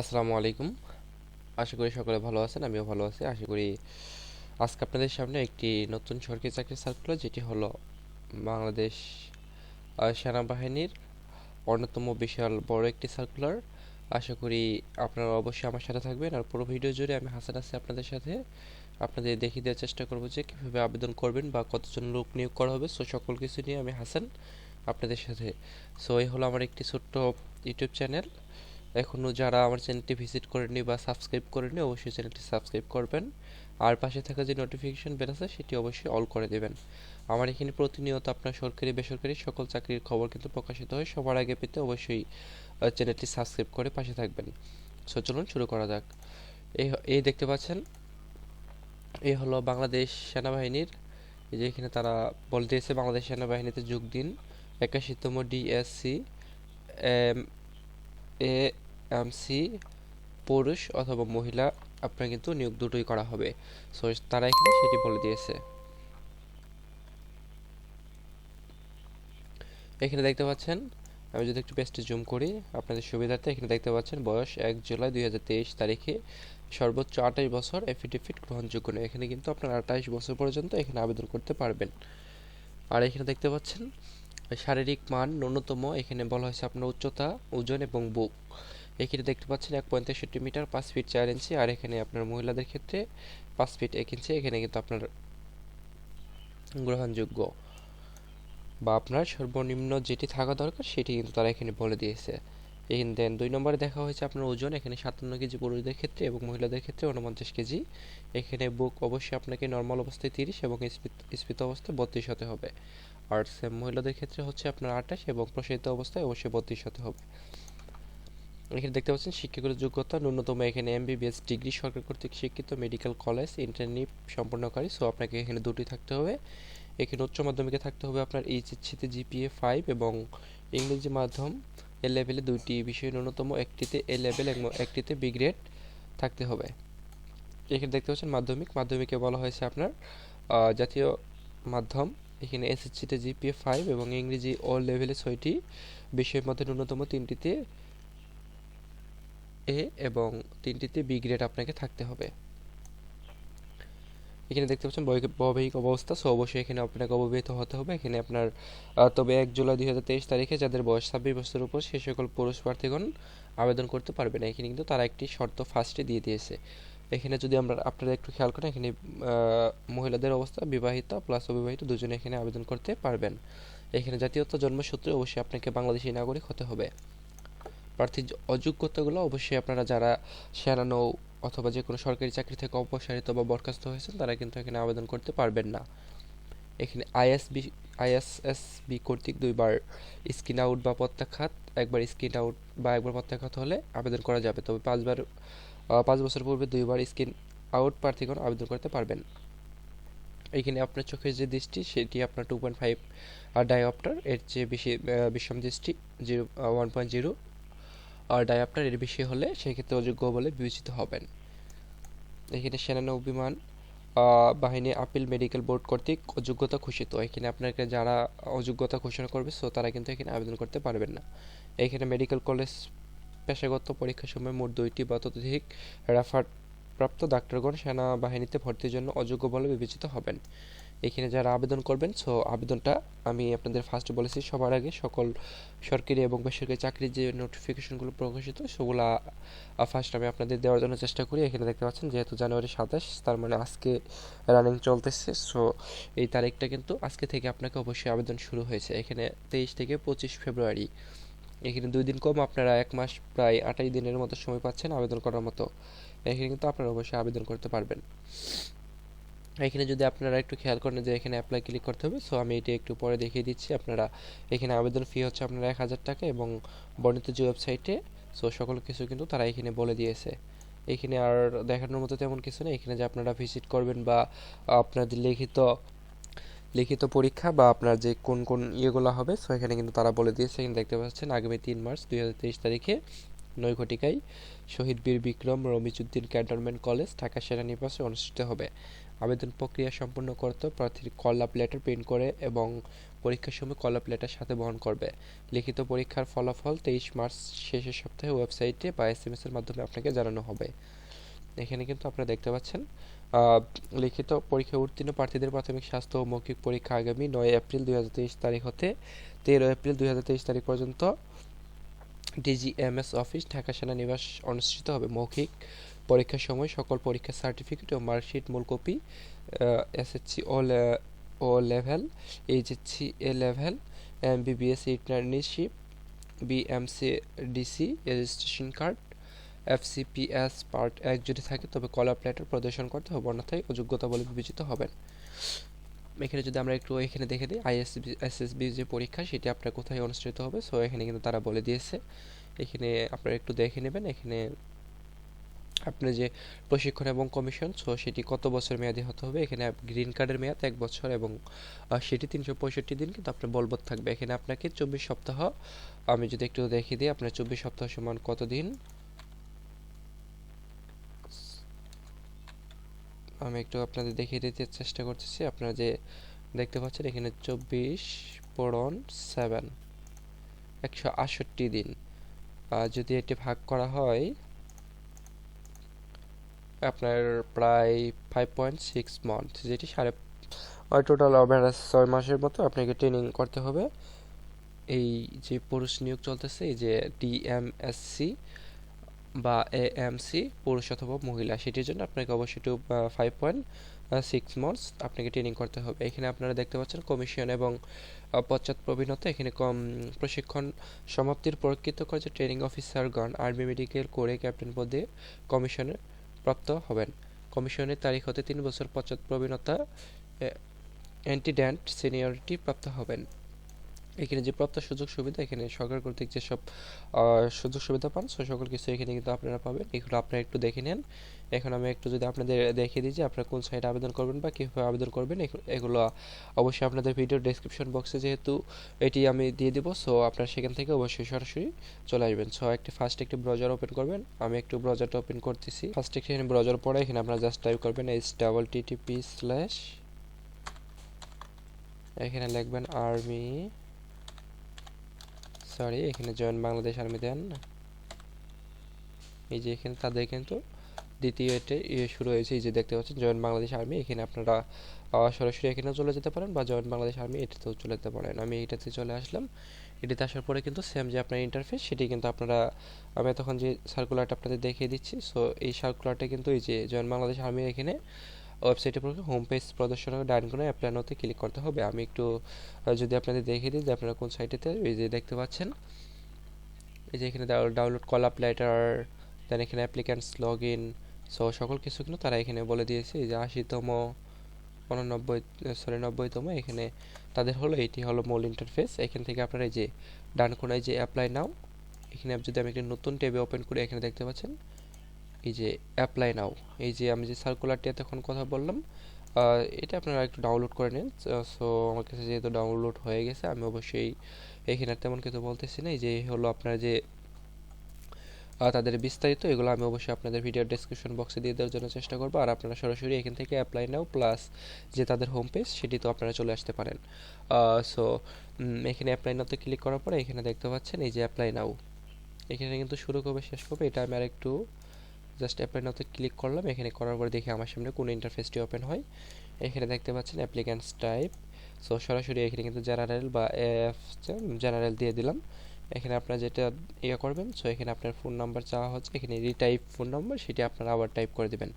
আসসালামু আলাইকুম। আশা করি সকলে ভালো আছেন, আমিও ভালো আছি। আশা করি আজকে আপনাদের সামনে একটি নতুন সরকারি চাকরির সার্কুলার যেটি হলো বাংলাদেশ সেনাবাহিনীর অন্যতম বিশাল বড় একটি সার্কুলার আশা করি আপনারা অবশ্যই আমার সাথে থাকবেন আর পুরো ভিডিও জুড়ে আমি হাসান আছি আপনাদের সাথে। আপনাদের দেখিয়ে দেওয়ার চেষ্টা করব যে কীভাবে আবেদন করবেন বা কতজন লোক নিয়োগ করা হবে। সো সকল কিছু নিয়ে আমি হাসান আপনাদের সাথে। সো এই হলো আমার একটি ছোট্ট ইউটিউব চ্যানেল এখনও যারা আমার চ্যানেলটি ভিজিট করেনি বা সাবস্ক্রাইব করেনি অবশ্যই চ্যানেলটি সাবস্ক্রাইব করবেন। আর পাশে থাকা যে নোটিফিকেশন বেল আছে, সেটি অবশ্যই অল করে দেবেন। আমার এখানে প্রতিনিয়ত আপনার সরকারি, বেসরকারি সকল চাকরির খবর কিন্তু প্রকাশিত হয়। সবার আগে পেতে অবশ্যই চ্যানেলটি সাবস্ক্রাইব করে পাশে থাকবেন। সো চলুন শুরু করা যাক। এই এই দেখতে পাচ্ছেন এই হলো বাংলাদেশ সেনাবাহিনীর, এই যে এখানে তারা বলে দিয়েছে বাংলাদেশ সেনাবাহিনীতে যোগ দিন। একাশিতম DSC M A M C পুরুষ অথবা মহিলা, আপনার কিন্তু নিয়োগ দুটোই করা হবে। সো তারা এখানে সেটি বলে দিয়েছে। এখানে দেখতে পাচ্ছেন, আমি যদি একটু পেজটি জুম করি, আপনাদের সুবিধার্থে এখানে দেখতে পাচ্ছেন, বয়স এক জুলাই দুই হাজার তেইশ তারিখে সর্বোচ্চ আঠাশ বছর এফিডেভিট গ্রহণযোগ্য নয়। এখানে কিন্তু আপনার আঠাশ বছর পর্যন্ত এখানে আবেদন করতে পারবেন। আর এখানে দেখতে পাচ্ছেন, শারীরিক মান ন্যূনতম, এখানে বলা হয়েছে আপনার উচ্চতা, ওজন এবং বুক। এখানে দেখতে পাচ্ছেন এক পয়েন্ট মিটার, পাঁচ ফিট চার ইঞ্চি আর এখানে আপনার মহিলাদের ক্ষেত্রে পাঁচ ফিট এক ইঞ্চি এখানে কিন্তু আপনার গ্রহণযোগ্য। বা আপনার সর্বনিম্ন যেটি থাকা দরকার, সেটি কিন্তু তারা এখানে বলে দিয়েছে। এখানে দেন, দুই নম্বরে দেখা হয়েছে আপনার ওজন, এখানে সাতান্ন কেজি পুরুষদের ক্ষেত্রে এবং মহিলাদের ক্ষেত্রে উনপঞ্চাশ কেজি। এখানে বুক অবশ্যই আপনাকে নর্মাল অবস্থায় তিরিশ এবং স্ফীত অবস্থায় বত্রিশ হতে হবে। আর সেম মহিলাদের ক্ষেত্রে হচ্ছে আপনার আঠাশ এবং প্রসারিত অবস্থায় অবশ্যই বত্রিশ হতে হবে। এখানে দেখতে পাচ্ছেন, শিক্ষাগত যোগ্যতা, ন্যূনতম এখানে এমবিবিএস ডিগ্রি সরকার কর্তৃক স্বীকৃত মেডিকেল কলেজ ইন্টার্নশিপ সম্পন্নকারী। সো আপনাকে এখানে দুটি থাকতে হবে। এখানে উচ্চ মাধ্যমিকে থাকতে হবে আপনার এইচএসসিতে জিপিএ ফাইভ এবং ইংরেজি মাধ্যম এ লেভেলে দুইটি। বিষয় ন্যূনতম একটিতে এ লেভেল এবং একটিতে বি গ্রেড থাকতে হবে। এখানে দেখতে পাচ্ছেন মাধ্যমিক। মাধ্যমিকে বলা হয়েছে আপনার জাতীয় মাধ্যম। এখানে এসএসসিতে জিপিএ ফাইভ এবং ইংরেজি ও লেভেলে ছয়টি। বিষয়ের মধ্যে ন্যূনতম তিনটিতে এ এবং তিনটিতে বি গ্রেড আপনাকে থাকতে হবে। এখানে দেখতে পাচ্ছেন বৈবাহিক অবস্থা। সো অবশ্যই এখানে আপনাকে অবহিত হতে হবে। এখানে আপনার তবে এক জুলাই দুই হাজার তেইশ তারিখে যাদের বয়স ছাব্বিশ বছরের উপর, সে সকল পুরুষ প্রার্থীগণ আবেদন করতে পারবে না এখানে কিন্তু তারা একটি শর্ত ফার্স্টে দিয়ে দিয়েছে। এখানে যদি আমরা, আপনারা একটু খেয়াল করেন, এখানে মহিলাদের অবস্থা বিবাহিত প্লাস অবিবাহিত দুজনে এখানে আবেদন করতে পারবেন। এখানে জাতীয়তা জন্মসূত্রে অবশ্যই আপনাকে বাংলাদেশি নাগরিক হতে হবে। প্রার্থীর অযোগ্যতাগুলো অবশ্যই আপনারা যারা সেনা নৌ অথবা যে কোনো সরকারি চাকরি থেকে অপসারিত বা বরখাস্ত হয়েছেন, তারা কিন্তু এখানে আবেদন করতে পারবেন না। এখানে আইএসবি, আইএসএসবি কর্তৃক দুইবার স্কিন আউট বা প্রত্যাখ্যাত একবার স্ক্রিন আউট বা একবার প্রত্যাখ্যাত হলে আবেদন করা যাবে। তবে পাঁচবার পাঁচ বছর পূর্বে দুইবার স্ক্রিন আউট প্রার্থীগণ আবেদন করতে পারবেন। এখানে আপনার চোখের যে দৃষ্টি, সেটি আপনার টু পয়েন্ট ফাইভ ডায়োপ্টার এর চেয়ে বেশি বিষম দৃষ্টি zero one point zero diopter এর বেশি হলে সেক্ষেত্রে অযোগ্য বলে বিবেচিত হবেন। এখানে সেনানৌ বিমান আহ, বাহিনী আপিল মেডিকেল বোর্ড কর্তৃক অযোগ্যতা ঘোষিত। এখানে আপনাকে যারা অযোগ্যতা ঘোষণা করবে সো তারা কিন্তু এখানে আবেদন করতে পারবেন না। এখানে মেডিকেল কলেজ পেশাগত পরীক্ষার সময় মোট দুইটি বা ততোধিক রেফার প্রাপ্ত ডাক্তারগণ সেনাবাহিনীতে ভর্তির জন্য অযোগ্য বলে বিবেচিত হবেন। এখানে যারা আবেদন করবেন সো আবেদনটা আমি আপনাদের ফার্স্ট বলেছি, সবার আগে সকল সরকারি এবং বেসরকারি চাকরির যে নোটিফিকেশনগুলো প্রকাশিত, সেগুলো ফার্স্ট আমি আপনাদের দেওয়ার জন্য চেষ্টা করি। এখানে দেখতে পাচ্ছেন, যেহেতু জানুয়ারি সাতাশ, তার মানে আজকে রানিং চলতেছে সো এই তারিখটা কিন্তু আজকে থেকে আপনাকে অবশ্যই আবেদন শুরু হয়েছে। এখানে তেইশ থেকে পঁচিশ ফেব্রুয়ারি। এখানে দুই দিন কম, আপনারা এক মাস প্রায় আঠাশ দিনের মতো সময় পাচ্ছেন আবেদন করার মতো। এখানে কিন্তু আপনারা অবশ্যই আবেদন করতে পারবেন। এখানে যদি আপনারা একটু খেয়াল করেন যে এখানে অ্যাপ্লাই ক্লিক করতে হবে সো আমি এটি একটু পরে দেখিয়ে দিচ্ছি। আপনারা এখানে আবেদন ফি হচ্ছে আপনার এক হাজার টাকা এবং বর্ণিত যে ওয়েবসাইটে সো সকল কিছু কিন্তু তারা এখানে বলে দিয়েছে। এখানে আর দেখানোর মতো তেমন কিছু নেই। এখানে যে আপনারা ভিজিট করবেন বা আপনাদের লিখিত লিখিত পরীক্ষা বা আপনার যে কোন কোন ইয়েগুলো হবে সো এখানে কিন্তু তারা বলে দিয়েছে। এখানে দেখতে পাচ্ছেন, আগামী তিন মার্চ দুই হাজার তেইশ তারিখে নৈঘটিকায় শহীদ বীর বিক্রম রমিজুদ্দিন ক্যান্টনমেন্ট কলেজ, ঢাকা সেনানিবাসে অনুষ্ঠিত হবে। আবেদন প্রক্রিয়া সম্পূর্ণ করতে প্রার্থীর কল আপ লেটার প্রিন্ট করে এবং পরীক্ষার সময় কলাপ লেটার সাথে বহন করবে। লিখিত পরীক্ষার ফলাফল তেইশ মার্চ শেষের সপ্তাহে ওয়েবসাইটে বা এস এম এর মাধ্যমে আপনাকে জানানো হবে। এখানে কিন্তু আপনারা দেখতে পাচ্ছেন লিখিত পরীক্ষায় উত্তীর্ণ প্রার্থীদের প্রাথমিক স্বাস্থ্য ও মৌখিক পরীক্ষা আগামী নয় এপ্রিল দুই হাজার তেইশ তারিখ হতে তেরো এপ্রিল দুই হাজার তেইশ তারিখ পর্যন্ত ডিজিএমএস অফিস ঢাকা সেনানিবাস অনুষ্ঠিত হবে। মৌখিক পরীক্ষার সময় সকল পরীক্ষার সার্টিফিকেট ও মার্কশিট মূল copy SSC O O level HSC A level M MBBS internship BMC DC registration card FCPS part এক যদি থাকে, তবে কলার প্লেটার প্রদর্শন করতে হবে, অন্যথায় অযোগ্যতা বলে বিবেচিত হবেন। এখানে যদি আমরা একটু এখানে দেখে দিই আইএসবি এসএসবি যে পরীক্ষা, সেটি আপনার কোথায় অনুষ্ঠিত হবে? সো এখানে কিন্তু তারা বলে দিয়েছে। এখানে আপনারা একটু দেখে নেবেন। এখানে আপনার যে প্রশিক্ষণ এবং কমিশন সো সেটি কত বছর মেয়াদি হতে হবে? এখানে গ্রিন কার্ডের মেয়াদ এক বছর এবং সেটি তিনশো পঁয়ষট্টি দিন, কিন্তু আপনার বলবৎ থাকবে। এখানে আপনাকে চব্বিশ সপ্তাহ, আমি যদি একটু দেখিয়ে দিই, আপনার চব্বিশ সপ্তাহ সমান কত দিন? আমি একটু আপনাদের দেখিয়ে দিতে চেষ্টা করতেছি। আপনারা যে দেখতে পাচ্ছেন, এখানে চব্বিশ পড়ন সেভেন একশো আটষট্টি দিন। যদি এটি ভাগ করা হয় আপনার প্রায় ফাইভ পয়েন্ট সিক্স মান্থ যেটি সাড়ে টোটাল অ্যাভারেজ ছয় মাসের মতো আপনাকে ট্রেনিং করতে হবে। এই যে পুরুষ নিয়োগ চলতেছে, এই যে ডিএমএসসি বা এএমসি পুরুষ অথবা মহিলা, সেটির জন্য আপনাকে অবশ্যই two five point six months আপনাকে ট্রেনিং করতে হবে। এখানে আপনারা দেখতে পাচ্ছেন কমিশন এবং পশ্চাৎ প্রবীণতা, এখানে কম প্রশিক্ষণ সমাপ্তির প্রকৃত যে ট্রেনিং অফিসারগণ আর্মি মেডিকেল কোরে ক্যাপ্টেন পদে কমিশনে প্রাপ্ত হবেন। কমিশনের তারিখ হতে তিন বছর পশ্চাৎ প্রবীণতা অ্যান্টিডেন্ট সিনিয়রিটি প্রাপ্ত হবেন। এখানে যে প্রাপ্ত সুযোগ সুবিধা, এখানে সরকার কর্তৃক যেসব সুযোগ সুবিধা পান, সে সকল কিছু এখানে কিন্তু আপনারা পাবেন। এগুলো আপনারা একটু দেখে নেন। এখন আমি একটু যদি আপনাদের দেখিয়ে দিই যে আপনারা কোন সাইটে আবেদন করবেন বা কীভাবে আবেদন করবেন এগু- এগুলো অবশ্যই আপনাদের ভিডিও ডেসক্রিপশন বক্সে যেহেতু এটি আমি দিয়ে দিব সো আপনারা সেখান থেকে অবশ্যই সরাসরি চলে আসবেন। সো একটি ফার্স্ট একটি ব্রাউজার ওপেন করবেন। আমি একটু ব্রাউজারটা ওপেন করতেছি। ফার্স্ট এখানে ব্রাউজার পরে এখানে আপনারা জাস্ট টাইপ করবেন এইচ ডাবল টিটিপি স্ল্যাশ এখানে লিখবেন আর্মি সরি এখানে জয়েন বাংলাদেশ আর্মি দেন এই যে এখানে তাদের কিন্তু দ্বিতীয় ইয়ে শুরু হয়েছে, এই যে দেখতে পাচ্ছেন জয়েন বাংলাদেশ আর্মি এখানে আপনারা সরাসরি এখানেও চলে যেতে পারেন বা জয়েন বাংলাদেশ আর্মি এটাতেও চলে যেতে পারেন। আমি এটাতে চলে আসলাম। এটাতে আসার পরে কিন্তু সেম যে আপনার ইন্টারফেস সেটি কিন্তু আপনারা, আমি তখন যে সার্কুলারটা আপনাদের দেখিয়ে দিচ্ছি। সো এই সার্কুলারটা কিন্তু এই যে জয়েন বাংলাদেশ আর্মি এখানে ওয়েবসাইটে পড়ে হোম পেজ প্রদর্শন ডাইন করে অ্যাপ্লাই নোতে ক্লিক করতে হবে। আমি একটু যদি আপনাদের দেখিয়ে দিই যে আপনারা কোন সাইটেতে এই যে দেখতে পাচ্ছেন, এই যে এখানে ডাউনলোড কল আপ লেটার দেন এখানে অ্যাপ্লিক্যান্টস লগ ইন সো সকল কিছু কিন্তু তারা এখানে বলে দিয়েছে। এই যে আশিতম, উননব্বই সরি নব্বইতম, এখানে তাদের হলো, এটি হলো মূল ইন্টারফেস এখান থেকে আপনারা এই যে ডান কোনায় যে অ্যাপ্লাই নাও এখানে যদি আমি একটি নতুন ট্যাবে ওপেন করে, এখানে দেখতে পাচ্ছেন এই যে অ্যাপ্লাই নাও এই যে আমি যে সার্কুলারটি এতক্ষণ কথা বললাম এটা আপনারা একটু ডাউনলোড করে নিন। সো আমার কাছে যেহেতু ডাউনলোড হয়ে গেছে, আমি অবশ্যই এখানে তেমন কিছু বলতেছি না। যে হলো আপনার যে তাদের বিস্তারিত, এগুলো আমি অবশ্যই আপনাদের ভিডিও ডেসক্রিপশন বক্সে দিয়ে দেওয়ার জন্য চেষ্টা করব। আর আপনারা সরাসরি এখান থেকে অ্যাপ্লাই নাও প্লাস যে তাদের হোম পেজ সেটি তো আপনারা চলে আসতে পারেন। সো এখানে অ্যাপ্লাই নাওতে ক্লিক করার পরে এখানে দেখতে পাচ্ছেন, এই যে অ্যাপ্লাই নাও এখানে কিন্তু শুরু করবে, শেষ করবে, এটা আমি আর একটু জাস্ট অ্যাপ্লাই নাওতে ক্লিক করলাম, এখানে করার পরে দেখি আমার সামনে কোন ইন্টারফেসটি ওপেন হয়। এখানে দেখতে পাচ্ছেন অ্যাপ্লিক্যান্টস টাইপ সো সরাসরি এখানে কিন্তু জেনারেল বা জেনারেল দিয়ে দিলাম। এখানে আপনারা যেটা ইয়ে করবেন সো এখানে আপনার ফোন নাম্বার চাওয়া হচ্ছে, এখানে রিটাইপ ফোন নাম্বার সেটি আপনারা আবার টাইপ করে দেবেন।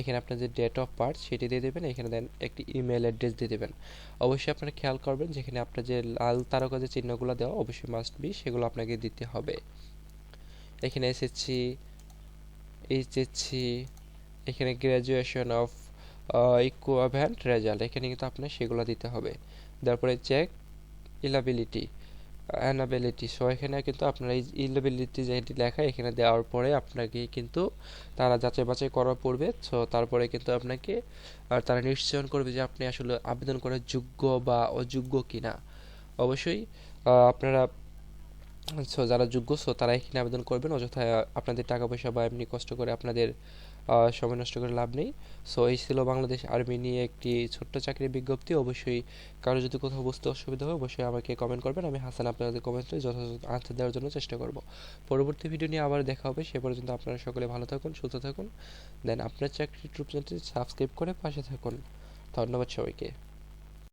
এখানে আপনার যে ডেট অফ বার্থ সেটি দিয়ে দেবেন, এখানে দেন একটি ইমেল অ্যাড্রেস দিয়ে দেবেন। অবশ্যই আপনারা খেয়াল করবেন, যেখানে আপনার যে লাল তারকা যে চিহ্নগুলো দেওয়া, অবশ্যই মাস্ট বি সেগুলো আপনাকে দিতে হবে। এখানে এসেছি এইচএসসি এখানে গ্র্যাজুয়েশন অফ ইকুইভ্যালেন্ট রেজাল্ট এখানে কিন্তু আপনার সেগুলো দিতে হবে। তারপরে চেক ইলাবিলিটি অ্যানাবিলিটি সো এখানে কিন্তু আপনার এই ইলাবিলিটি যেটি লেখা, এখানে দেওয়ার পরে আপনাকে কিন্তু তারা যাচাই বাছাই করার পড়বে। সো তারপরে কিন্তু আপনাকে আর তারা নিশ্চয়ন করবে যে আপনি আসলে আবেদন করার যোগ্য বা অযোগ্য কিনা। অবশ্যই আপনারা সো যারা যোগ্য সো তারা এখানে আবেদন করবেন। অযথা, আপনাদের টাকা পয়সা বা এমনি কষ্ট করে আপনাদের সময় নষ্ট করে লাভ নেই। সো এই ছিল বাংলাদেশ আর্মি নিয়ে একটি ছোট্ট চাকরির বিজ্ঞপ্তি। অবশ্যই কারও যদি কোথাও বুঝতে অসুবিধা হয়, অবশ্যই আমাকে কমেন্ট করবেন। আমি হাসান আপনাদের কমেন্টে যথাযথ আনসার দেওয়ার জন্য চেষ্টা করব। পরবর্তী ভিডিও নিয়ে আবার দেখা হবে। সে পর্যন্ত আপনারা সকলে ভালো থাকুন, সুস্থ থাকুন। দেন আপনার চাকরি ট্রুপ সাবস্ক্রাইব করে পাশে থাকুন। ধন্যবাদ সবাইকে।